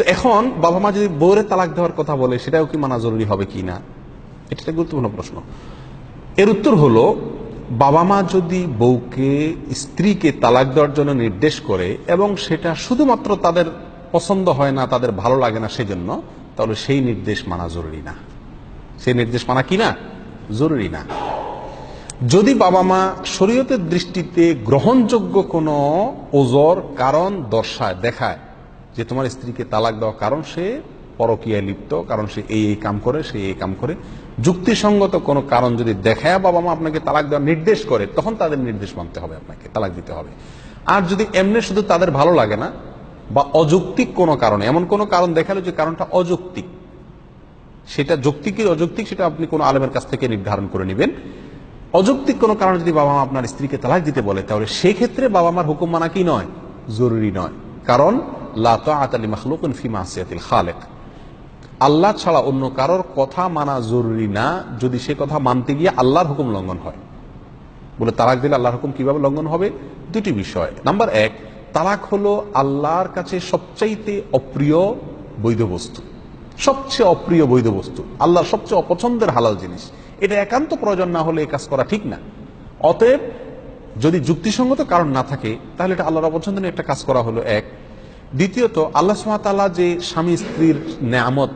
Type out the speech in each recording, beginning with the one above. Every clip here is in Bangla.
তো এখন বাবা মা যদি বউরে তালাক দেওয়ার কথা বলে, সেটাও কি মানা জরুরি হবে কি না? এটা একটা গুরুত্বপূর্ণ প্রশ্ন। এর উত্তর হলো বাবা মা যদি বউকে, স্ত্রীকে তালাক দেওয়ার জন্য নির্দেশ করে এবং সেটা শুধুমাত্র তাদের পছন্দ হয় না, তাদের ভালো লাগে না সেজন্য, তাহলে সেই নির্দেশ মানা জরুরি না। সেই নির্দেশ মানা কি না? জরুরি না। যদি বাবা মা শরীয়তের দৃষ্টিতে গ্রহণযোগ্য কোনো ওজর কারণ দর্শায়, দেখায় যে তোমার স্ত্রীকে তালাক দেওয়া কারণ সে পরকীয়ায় লিপ্ত, কারণ সে এই এই কাম করে, সে এই কাম করে। যুক্তিসঙ্গত কোনো কারণ যদি দেখায় বাবা মা আপনাকে তালাক দেওয়ার নির্দেশ করে, তখন তাদের নির্দেশ মানতে হবে আপনাকে, তালাক দিতে হবে। আর যদি এমনি শুধু তাদের ভালো লাগে না, বা অযৌক্তিক কোনো কারণে, এমন কোনো কারণ দেখাল যে কারণটা অযৌক্তিক, সেটা যৌক্তিক অযৌক্তিক সেটা আপনি কোনো আলেমের কাছ থেকে নির্ধারণ করে নেবেন। অযৌক্তিক কোনো কারণে যদি বাবা মা আপনার স্ত্রীকে তালাক দিতে বলে, তাহলে সেক্ষেত্রে বাবা মার হুকুম মানা কি নয়? জরুরি নয়। কারণ ফি মাসিয়াতিল আল্লাহ ছাড়া অন্য কারোর কথা মানা জরুরি না, যদি সে কথা মানতে গিয়ে আল্লাহর হুকুম লঙ্ঘন হয়। বলে তালাক দিলে আল্লাহর হুকুম কীভাবে লঙ্ঘন হবে? দুটি বিষয়। নাম্বার এক, তালাক হলো আল্লাহর কাছে সবচাইতে অপ্রিয় বৈধ বস্তু। সবচেয়ে অপ্রিয় বৈধ বস্তু। আল্লাহর সবচেয়ে অপছন্দের হালাল জিনিস। এটা একান্ত প্রয়োজন না হলে এ কাজ করা ঠিক না। অতএব যদি যুক্তিসঙ্গত কারণ না থাকে, তাহলে এটা আল্লাহর অপছন্দের একটা কাজ করা হলো এক দ্বিতীয়ত, আল্লাহ সুমাতাল্লাহ যে স্বামী স্ত্রীর নেয়ামত,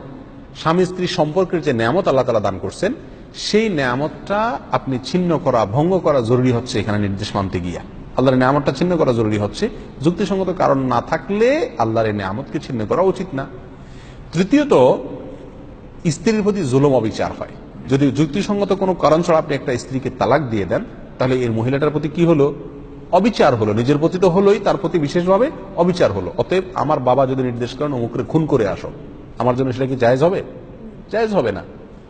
স্বামী স্ত্রী সম্পর্কের যে নেয়ামত আল্লাহ তালা দান করছেন, সেই নেয়ামতটা আপনি ছিন্ন করা, ভঙ্গ করা জরুরি হচ্ছে এখানে নির্দেশ মানতে গিয়া। আল্লাহর নেয়ামতটা ছিন্ন করা জরুরি হচ্ছে। যুক্তিসঙ্গত কারণ না থাকলে আল্লাহর এই নেয়ামতকে ছিন্ন করা উচিত না। তৃতীয়ত, স্ত্রীর প্রতি জুলম অবিচার হয়। যদি যুক্তিসঙ্গত কোনো কারণ ছাড়া আপনি একটা স্ত্রীকে তালাক দিয়ে দেন, তাহলে এর মহিলাটার প্রতি কি হলো? অবিচার হলো, নিজের প্রতি তো হলোই, তার প্রতি বিশেষভাবে অবিচার হলো। অতএব আমার বাবা যদি নির্দেশ করেন, অমুকরে খুন করে আসো। আমার জন্য সেটা কি জায়েজ হবে? জায়েজ হবে না।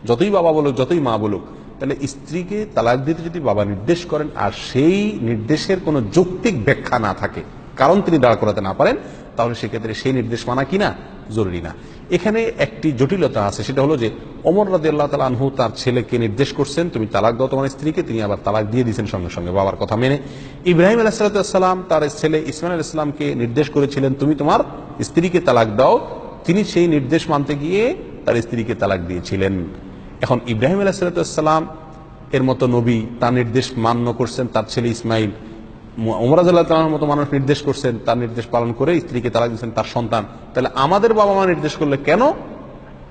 যতই বাবা বলুক, যতই মা বলুক, তাহলে স্ত্রীকে তালাক দিতে যদি বাবা নির্দেশ করেন, আর সেই নির্দেশের কোনো যৌক্তিক ব্যাখ্যা না থাকে, কারণ তিনি দাঁড় করাতে না পারেন, তাহলে সেক্ষেত্রে সেই নির্দেশ মানা কিনা? জরুরি না। এখানে একটি জটিলতা আছে, সেটা হলো যে অমর রাজি আল্লাহ তালা আনহু তার ছেলেকে নির্দেশ করছেন, তুমি তালাক দাও তোমার স্ত্রীকে। তিনি আবার তালাক দিয়ে দিয়েছেন সঙ্গে সঙ্গে বাবার কথা মেনে। ইব্রাহিম আলাহিসাল্লাম তার ছেলে ইসমাইল ইসলামকে নির্দেশ করেছিলেন, তুমি তোমার স্ত্রীকে তালাক দাও। তিনি সেই নির্দেশ মানতে গিয়ে তার স্ত্রীকে তালাক দিয়েছিলেন। এখন ইব্রাহিম আলাহিসাল্লাম এর মতো নবী তার নির্দেশ মান্য করছেন, তার ছেলে ইসমাইল ওমরাজুল্লাহ মতো মানুষ নির্দেশ করছেন, তার নির্দেশ পালন করে স্ত্রীকে তালাক দিচ্ছেন তার সন্তান। তাহলে আমাদের বাবা মা নির্দেশ করলে কেন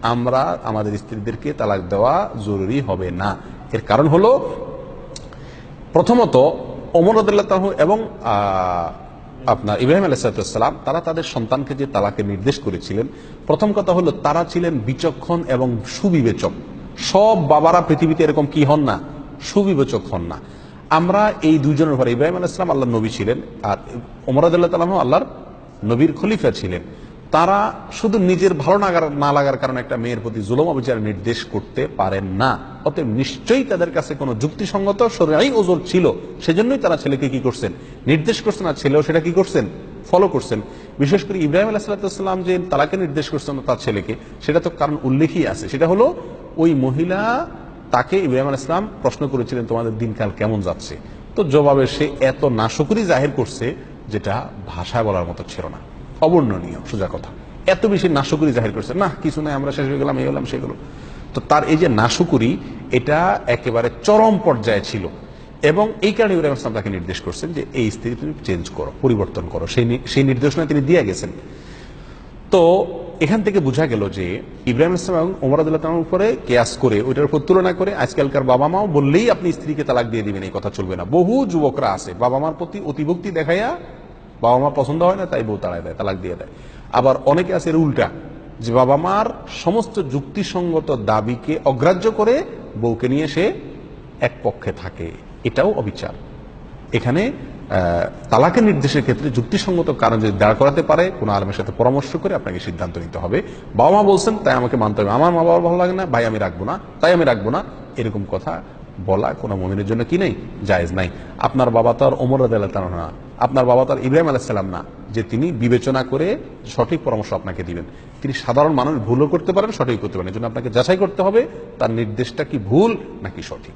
আমরা আমাদের স্ত্রীদেরকে তালাক দেওয়া জরুরি হবে না। এর কারণ হলো, প্রথমত ওমর আদাল্লাহ এবং আপনার ইব্রাহিম আলাইসালাম তারা তাদের সন্তানকে যে তালাকে নির্দেশ করেছিলেন, প্রথম কথা হলো তারা ছিলেন বিচক্ষণ এবং সুবিবেচক। সব বাবারা পৃথিবীতে এরকম কি হন না? সুবিবেচক হন না। আমরা এই দুজনের ঘরে ইব্রাহিম আলাহ ইসলাম আল্লাহ নবী ছিলেন, আর ওমরাদ তালাহ আল্লাহর নবীর খলিফা ছিলেন। তারা শুধু নিজের ভালো নাগার, না লাগার কারণে একটা মেয়ের প্রতি জুলম অবিচার নির্দেশ করতে পারেন না। অতএব নিশ্চয়ই তাদের কাছে কোনো যুক্তিসঙ্গত সরাই ওজোর ছিল। সেজন্যই তারা ছেলেকে কি করছেন? নির্দেশ করছেন আর ছেলেও সেটা কি করছেন? ফলো করছেন। বিশেষ করে ইব্রাহিম আলাহিসাল্লাম যে তালাকে নির্দেশ করছেন তার ছেলেকে, সেটা তো কারণ উল্লেখই আছে। সেটা হলো ওই মহিলা তাকে ইব্রাহিম আল ইসলাম প্রশ্ন করেছিলেন, তোমাদের দিনকাল কেমন যাচ্ছে? তো জবাবে সে এত নাশকরি জাহির করছে যেটা ভাষায় বলার মতো ছিল না। অবর্ণনীয়, সোজা কথা। এত বেশি নাশকরি জাহির করছে না কিছু নাই, আমরা শেষ হয়ে গেলাম, এই হলাম সেগুলো তো তার এই যে নাশকরি, এটা একেবারে চরম পর্যায়ে ছিল। এবং এই কারণে ইব্রাহিম ইসলাম তাকে নির্দেশ করছেন যে, এই স্ত্রী তুমি চেঞ্জ করো, পরিবর্তন করো। সেই সেই নির্দেশনা তিনি দিয়ে গেছেন। তো এখান থেকে বোঝা গেল যে, ইব্রাহিম ইসলাম এবং ওমর আদুল্লাহ উপরে কেয়াস করে, ওইটার উপর তুলনা করে আজকালকার বাবা মাও বললেই আপনি স্ত্রীকে তালাক দিয়ে দিবেন, এই কথা চলবে না। বহু যুবকরা আছে বাবা মার প্রতি অতিভক্তি দেখাইয়া বাবা মা পছন্দ হয় না, তাই বউ তাড়ায় দেয়, তালাক দিয়ে দেয়। আবার অনেকে আছে এর উল্টা, যে বাবা মার সমস্ত যুক্তিসঙ্গত দাবিকে অগ্রাহ্য করে বউকে নিয়ে সে এক পক্ষে থাকে। এটাও অবিচার। এখানে তালাকের নির্দেশের ক্ষেত্রে যুক্তিসঙ্গত কারণ যদি দাঁড় করাতে পারে, কোনো আলমের সাথে পরামর্শ করে আপনাকে সিদ্ধান্ত নিতে হবে। বাবা মা বলছেন, তাই আমাকে মানতে হবে। আমার মা বাবার ভালো লাগে না? ভাই, আমি রাখব না। তাই আমি রাখব না? এরকম কথা বলা কোনো মমিনের জন্য কি নেই? জায়েজ নাই। আপনার বাবা তো আর ওমর আদাল্লাহ না। আপনার বাবা তার ইব্রাহিম আলাহিসাল্লাম না, যে তিনি বিবেচনা করে সঠিক পরামর্শ আপনাকে দিবেন। তিনি সাধারণ মানুষ, ভুলও করতে পারেন সঠিক করতে পারেন। জন্য আপনাকে যাচাই করতে হবে, তার নির্দেশটা কি ভুল নাকি সঠিক।